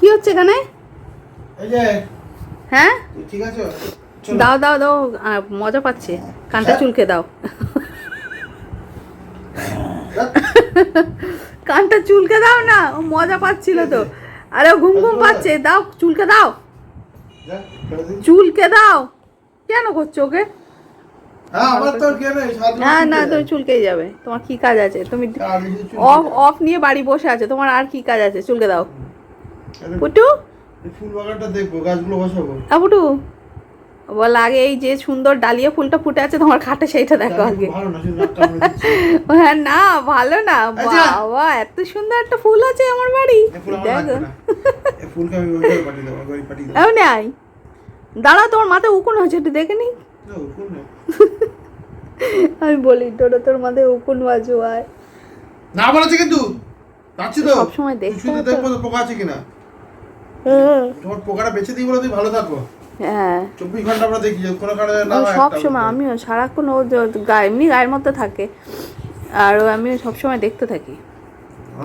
কি হচ্ছে এখানে? হ্যাঁ? ঠিক আছে? দাও দাও দাও মজা পাচ্ছে। কানটা চুলকে দাও। কানটা চুলকে দাও না ও মজা পাচ্ছিল তো। আরে ঘুম ঘুম পাচ্ছে দাও চুলকে দাও। চুলকে দাও। কেন করছ ওকে? হ্যাঁ না না তুমি চুলকেই যাবে। তোমার কি কাজ আছে? তুমি অফ অফ নিয়ে বাড়ি বসে আছে তোমার আর কি কাজ আছে? চুলকে দাও। পুটু? ফুল বাগানটা দেখব গাছগুলো বসাবো। আ পুটু? বল আগে এই যে সুন্দর ডালিয়া ফুলটা ফুটে আছে তোমার খাটে সেইটা দেখো আগে। হ্যাঁ না ভালো না। আচ্ছা। বাবা এত সুন্দর একটা ফুল আছে আমার বাড়ি। দেখো। না। এই ফুলকে আমি ওই ঘরে পাঠিয়ে দেবো ওই ঘরে পাঠিয়ে দেবো। এমনি আই দাঁড়া তোমার মাথায় উকুন আছে একটু দেখে নি। আমি বলি তোরা তোর মাথায় উকুন বাজু আয়। না বলেছে কিন্তু। সবসময়। দেখব পোকা আছে কিনা। তোমার পোকাটা বেঁচে দিই বলে তুই ভালো থাকো হ্যাঁ। চব্বিশ ঘণ্টা আমরা দেখি কোনো কারণে না সব সময় আমিও সারাক্ষণ ও গায়ে এমনি গায়ের মধ্যে থাকে। আর ও আমিও সবসময় দেখতে থাকি।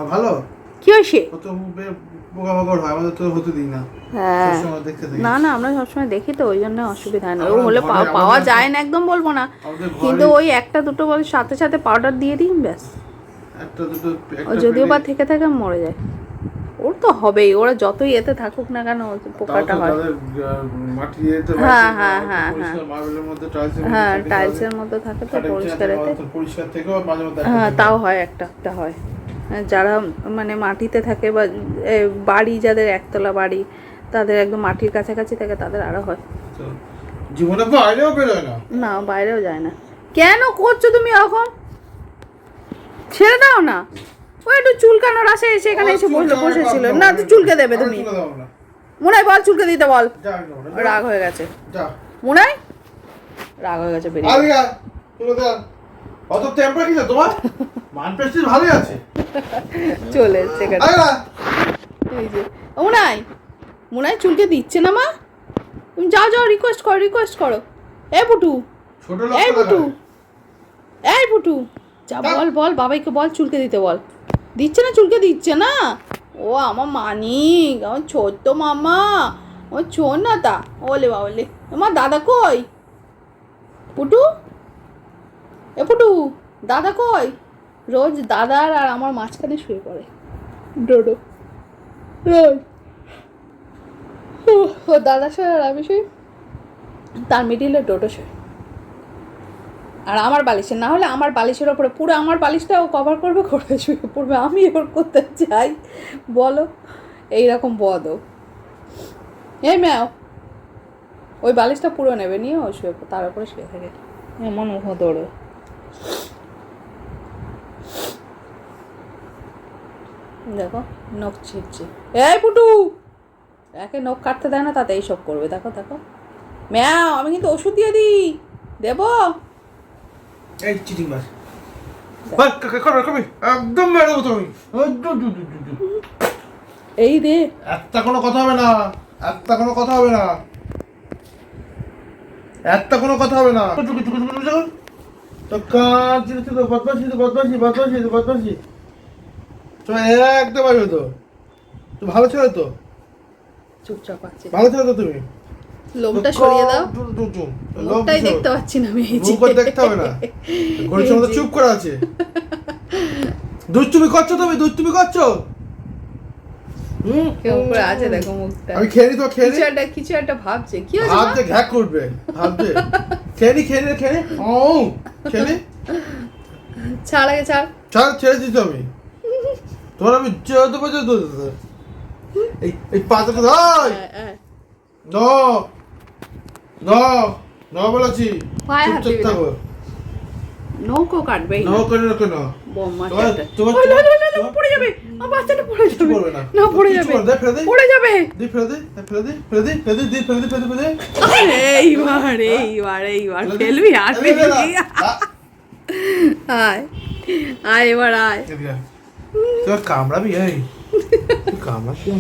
ভালো? কি হয়েছে? কত পোকা মাকড় হয় আমাদের তো হতে দিই না। হ্যাঁ। না না আমরা সবসময় দেখি তো ওই জন্য অসুবিধা হয় না। ও হলে পাওয়া- যায় না একদম বলব না। কিন্তু ওই একটা দুটো বল সাথে সাথে পাউডার দিয়ে দিই ব্যাস। যদিও বা থেকে থেকে মরে যায়। ওর তো হবেই ওরা যতই এতে থাকুক না কেন পোকাটা হয়। হ্যাঁ, হ্যাঁ, হ্যাঁ, মধ্যে হ্যাঁ থাকে টাইলসের মধ্যে থাকে তো পরিষ্কার এতে হ্যাঁ তাও হয় একটা একটা হয়। হ্যাঁ, যারা মানে মাটিতে থাকে বা বাড়ি যাদের একতলা বাড়ি তাদের একদম মাটির কাছাকাছি থাকে তাদের আরও হয়। জীবনে বাইরেও বেরোয় না। না বাইরেও যায় না। কেন করছ তুমি এখন? ছেড়ে দাও না। ও একটু চুলকানোর আসে এসে এখানে এসে আমার চুল বসে কামার বসেছিল না তুই চুলকে দেবে তুমি। মনে বল চুলকে দিতে বল। রাগ হয়ে গেছে। মনে রাগ হয়ে গেছে বেরিয়ে। অত টেম্পার কিসে তোমার? মান প্রেস্টিজ ভালোই আছে। চলে এসছে এই যে মুনাই মুনাই চুলকে দিচ্ছে না মা? তুমি যাও যাও রিকোয়েস্ট করো রিকোয়েস্ট করো। এ পুটু। এই লোক পুটু। এই পুটু। যা বল বল বাবাইকে বল চুলকে দিতে বল। দিচ্ছে না, চুলকে দিচ্ছে না? ও আমার মানিক, আমার ছোট্ট মামা ও ছোট না তা ওলে বাবলে, আমার দাদা কই? পুটু এ পুটু দাদা কই? রোজ দাদার আর আমার মাঝখানে শুয়ে পড়ে। ডোডো, রোজ। ও দাদা শুয়ে আর আমি শুই তার মিডিলে ডোডো শুয়ে। আর আমার বালিশে, না হলে আমার বালিশের ওপরে পুরো আমার বালিশটা ও কভার করবে, করে শুয়ে পড়বে। আমি ওর করতে চাই। বলো, এইরকম বদ ও এই ম্যাও, ওই বালিশটা পুরো নেবে, নিয়ে ও শুয়ে তার উপরে শুয়ে থাকে। এমন উহ দৌড়ে। দেখো, নখ ছিটছে এই পুটু! একে নখ কাটতে দেয় না তাতে এইসব করবে। দেখো দেখো। ম্যাও, আমি কিন্তু ওষুধ দিয়ে দিই। দেবো? এই কবে কবে একদম মেরে তুমি। দু, দু, দু, দু। এই রে। একটা কোনো কথা হবে না। একটা কোনো কথা হবে না। একটা কোনো কথা হবে না। চুকু চুকু চুকু চুকু তো কাজ ছিল ছিল? বদমাসি তো বদমাসি বদমাসি তো বদমাসি তো একদম আসবে তো। তো ভালো ছিল তো? চুপচাপ আছে। ভালো ছিল তো তুমি? লোমটা সরিয়ে দাও। কিসের? দেখতে পাচ্ছি না আমি। দেখতে হবে না। ঘড়ির চুপ করে আছে। দুষ্টুমি করছ তুমি দুষ্টুমি করছ? আছে দেখো মুখটা। আমি খেয়ে তো খেয়ে কিছু একটা কিছু একটা ভাবছে। কি হয়েছে মা? ঘ্যাক করবে ভাবতে খেয়ে নি খেয়ে নি খেয়ে ও খেয়ে নি? ছাড় আগে ছাড়। ছাড় ছেড়ে দিতে আমি। তোমার আমি যত পর্যন্ত এই এই পাতাটা ধর। ন ন বলেছি। পায়ে হাত দিবি না। নৌকো কাটবে ন। করে রাখো না তোমার- পড়ে যাবে। আমার বাচ্চাটা পড়ে যাবে। করবে না। না পড়ে যাবে। পড়ে যাবে। দি ফেলে দে। ফেলে দে। ফেলে দে ফেলে দে ফেলে দে ফেলে দে। এইবার এইবার এইবার। ফেলবি আর। ফেলবি আয়। আয় এবার আয়। তুই কামড়াবি এই। কামড়াবি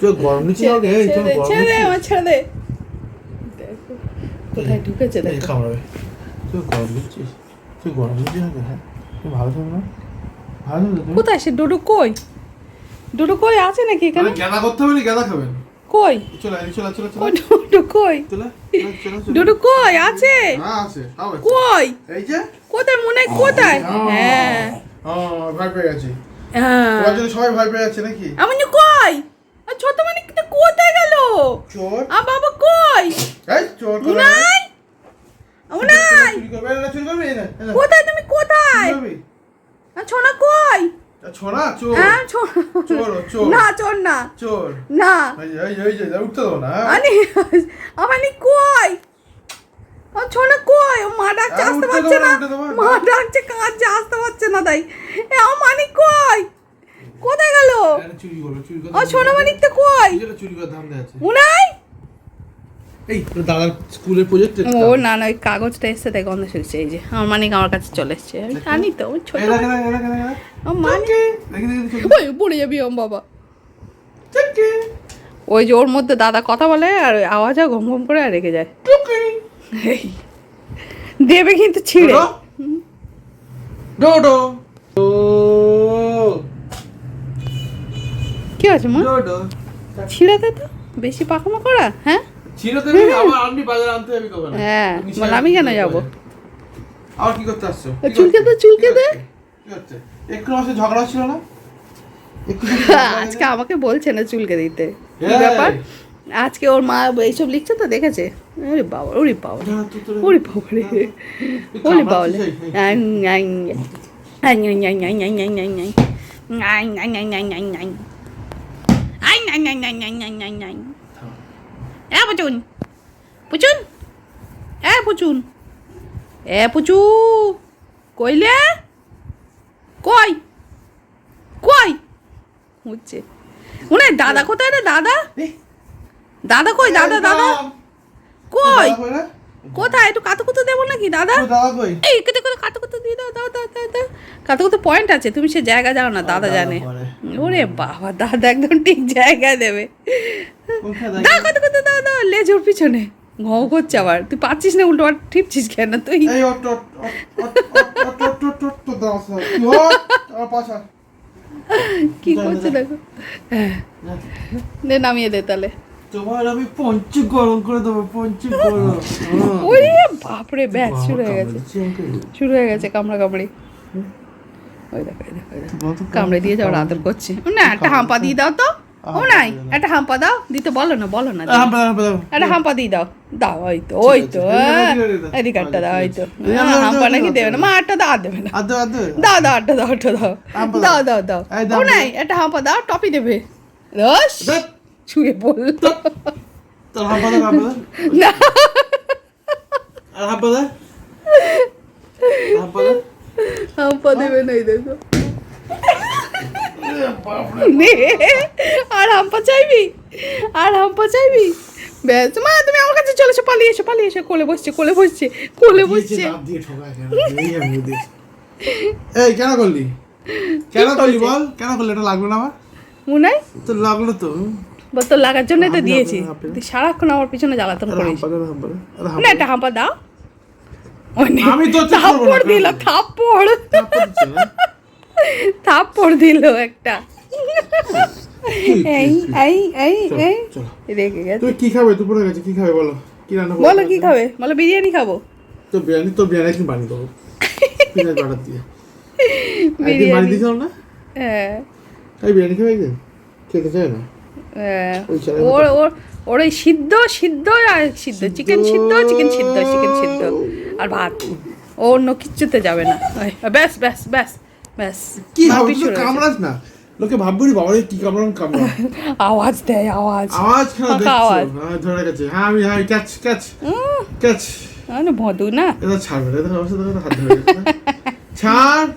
তুই গরম নিচ্ছিস আমাকে এই তুই ছেড়ে দে, ছেড়ে দে আমার ছেড়ে দে। দেখো, কোথায় ঢুকেছে দেখো। কামড়াবে তুই গরম তুই গরম হ্যাঁ? তুই ভালো থাকবে না? ভালো থাকবে কোথায় সে? ডোডো কই? দুটো কই আছে নাকি এখানে? মানে গাদা করতে হবে না গাদা খাবেন? কই? চলে আয়, চলে চলে চলে কই দুটো কই? চলে চলে চলে চলে দুটো কই? আছে? হ্যাঁ আছে। কই? এই যে? কোথায়? মনে হয় কোথায়? হ্যাঁ। ও ভয় পেয়ে গেছি। হ্যাঁ। সবাই ভয় পেয়ে যাচ্ছে নাকি? আমি কই? আর ছোট মানে কোথায় গেল? চোর। আ বাবা কই? এই চোর করে নাই ও নাই চুরি করবে না চুরি করবে না এই না, কোথায় তুমি? কোথায়? আর ছোনা কই? চোর। হ্যাঁ চোর। চোর না চোর না। চোর। না। এই এই এই উঠতে দেবো না। হ্যাঁ? আনি আমানি কই? ও ছোনা কই? ও মা ডাকছে আসতে পারছে না। মা ডাকছে কাঁদছে আসতে পারছে না তাই। এ ও মানিক কই? কোথায় গেল? ও সোনা মানিক তো কই? চুরি করে ধান্দা আছে। উনাই এই দাদার স্কুলের প্রজেক্ট ও না না ওই কাগজটা এসছে তাই গন্ধ শুকছে এই যে আমার মানিক আমার কাছে চলে এসছে। আমি জানি তো আমি ছোট দেখি ওই পড়ে যাবি ওম বাবা। ওই যে ওর মধ্যে দাদা কথা বলে আর ওই আওয়াজও ঘম ঘম করে আর রেগে যায়। দেবে কিন্তু ছিঁড়ে। ডোডো কি আছে মা? ডোডো ছিঁড়ে দে তো বেশি পাকামো করা হ্যাঁ? ছিল তো আনতে যাবি কবে হ্যাঁ, আমি কেন যাব? আর কি করতে আসছো চুলকে? দে, চুলকে দে। একটু ঝগড়া ছিল না হয়ে আজকে আমাকে বলছে না চুলকে দিতে কি ব্যাপার আজকে ওর মা এইসব লিখছে তো দেখেছে ওরে বাবা ওরে বাবা ওরে বাবা রে ওরে বাবা রে এ পুচুন পুচুন এ পুচুন এ পুচু কইলে কই কই হচ্ছে উনি দাদা কোথায় রে দাদা দাদা কই দাদা দাদা দাদা কই? কোথায় একটু কাতু কুতু দেবো নাকি দাদা দাদা এই কেটে করে কাতু কুতু দিয়ে দাও দাও দাও দাও দাও কাতু কুতু পয়েন্ট আছে তুমি সে জায়গা জানো না দাদা দাদা জানে। ওরে বাবা দাদা একদম ঠিক জায়গায় দেবে দাও কত কত লেজ ওর পিছনে। করছে আবার। তুই পাচ্ছিস না উল্টো কেন তুই? কি করছে দেখো? হ্যাঁ। দে নামিয়ে দে তাহলে। গরম করে দেবো বাপরে ব্যাস শুরু হয়ে গেছে। শুরু হয়ে গেছে কামড়া কামড়ি। কামড়ে দিয়ে যাওয়ার আদর করছে। না একটা হাঁপা দিয়ে দাও তো। ও নাই? একটা হাম্পা দাও। দিতে বলো না বলো না। একটা হাম্পা দিয়ে দাও। দাও ওই তো ওই তো এদিকে একটা দাও ওই তো। হাম্পা নাকি দেবে না। মা আটটা দাও দেবে না। দাও দাও। আটটা দাও আটটা দাও। দাও দাও। দাও ও নাই একটা হাম্পা দাও টপি দেবে। রস? ছুঁয়ে বলল তোর হাম্পা দাও, হাম্পা দাও। না। আর হাম্পা দাও। হাম্পা দাও। হাম্পা দেবে না এই দেখো। আর হাম্পা চাইবি? আর হাম্পা চাইবি? ব্যাস মা তুমি আমার কাছে চলে এসো পালিয়ে এসো পালিয়ে এসো কোলে বসছে কোলে বসছে কোলে বসছে? এই কেন করলি? কেন করলি বল? কেন করলি? এটা লাগল না আমার? মুনাই? তো লাগল তো। বল তোর লাগার জন্যই তো দিয়েছি। সারাক্ষণ আমার পিছনে জ্বালাতন করিস। না একটা হাম্পা দাও। আমি তো থাপ্পড় দিল কেন? থাপ্পড়। থাপ্পড় দিল একটা। এই এই এই এই। গেছে। তুমি কি খাবে? দুপুরে গেছে। কি খাবে বলো? কি রান্না বলো কি খাবে? বলো বিরিয়ানি খাব। তো বিরিয়ানি তো বিরিয়ানি একদিন বানিয়ে দেবো। পেঁয়াজ বাটার দিয়ে। একদিন বিরিয়ানি। বানিয়ে দিয়েছিলাম না? হ্যাঁ। তাই বিরিয়ানি খাবে একদিন? খেতে চায় না? হ্যাঁ। ওর ওর ওর ওই সিদ্ধ সিদ্ধ আর সিদ্ধ। চিকেন সিদ্ধ চিকেন সিদ্ধ চিকেন সিদ্ধ। আর ভাত। ও অন্য কিচ্ছুতে যাবে না। ব্যাস ব্যাস ব্যাস। ব্যাস কি হবে তুই কামড়াস না। লোকে ভাববে রে বাবা কি কামড়ান কামড়া আওয়াজ দেয় আওয়াজ। আওয়াজ কেন দেখছ? হ্যাঁ ধরে গেছে। হ্যাঁ আমি হ্যাঁ ক্যাচ ক্যাচ ক্যাচ না। ভদু না এটা ছাড়বে এটা হাত ধরে ছাড়।